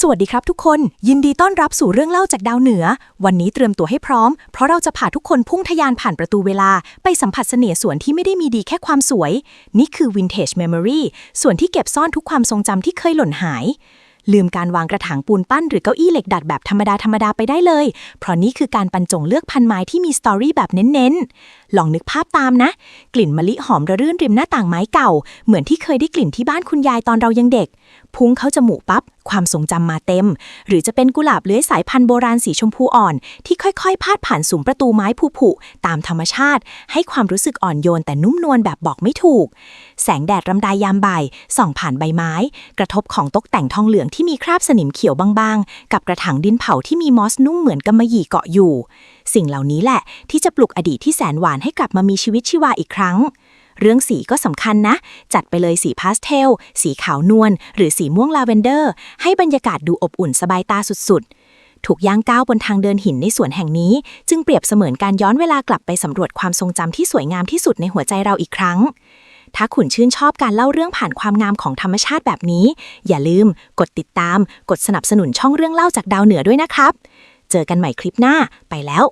สวัสดีครับทุกคน ยินดีต้อนรับสู่เรื่องเล่าจากดาวเหนือ วันนี้เตรียมตัวให้พร้อม เพราะเราจะพาทุกคนพุ่งทะยานผ่านประตูเวลา ไปสัมผัสเสน่ห์สวนที่ไม่ได้มีดีแค่ความสวย นี่คือ Vintage Memory ส่วนที่เก็บซ่อนทุกความทรงจำที่เคยหล่นหาย ลืมการวางกระถางปูนปั้นหรือเก้าอี้เหล็กดัดแบบธรรมดาธรรมดาไปได้เลย เพราะนี่คือการบรรจงเลือกพันไม้ที่มีสตอรี่แบบเน้นๆลองนึกภาพตามนะ กลิ่นมะลิหอมระรื่นริมหน้าต่างไม้เก่า เหมือนที่เคยได้กลิ่นที่บ้านคุณยายตอนเรายังเด็ก พุ่งเข้าจมูกปั๊บ ความทรงจำมาเต็ม หรือจะเป็นกุหลาบเลื้อยสายพันธุ์โบราณสีชมพูอ่อน ที่ค่อยๆ พาดผ่านสุมประตูไม้ผุๆตามธรรมชาติ ให้ความรู้สึกอ่อนโยนแต่นุ่มนวลแบบบอกไม่ถูก แสงแดดรำดายามบ่ายส่องผ่านใบไม้ กระทบของตกแต่งทองเหลืองที่มีคราบสนิมเขียวบางๆ กับกระถางดินเผาที่มีมอสนุ่มเหมือนกำมะหยี่เกาะอยู่ สิ่งเหล่านี้แหละที่จะปลุกอดีตที่แสนหวานให้กลับมามีชีวิตชีวาอีกครั้ง เรื่องสีก็สำคัญนะ จัดไปเลยสีพาสเทล สีขาวนวล หรือสีม่วงลาเวนเดอร์ ให้บรรยากาศดูอบอุ่นสบายตาสุดๆถูกย่างก้าวบนทางเดินหินในสวนแห่งนี้ จึงเปรียบเสมือนการย้อนเวลากลับไปสำรวจความทรงจำที่สวยงามที่สุดในหัวใจเราอีกครั้ง ถ้าคุณชื่นชอบการเล่าเรื่องผ่านความงามของธรรมชาติแบบนี้ อย่าลืม กดติดตาม กดสนับสนุนช่องเรื่องเล่าจากดาวเหนือด้วยนะครับ เจอกันใหม่คลิปหน้า ไปแล้ว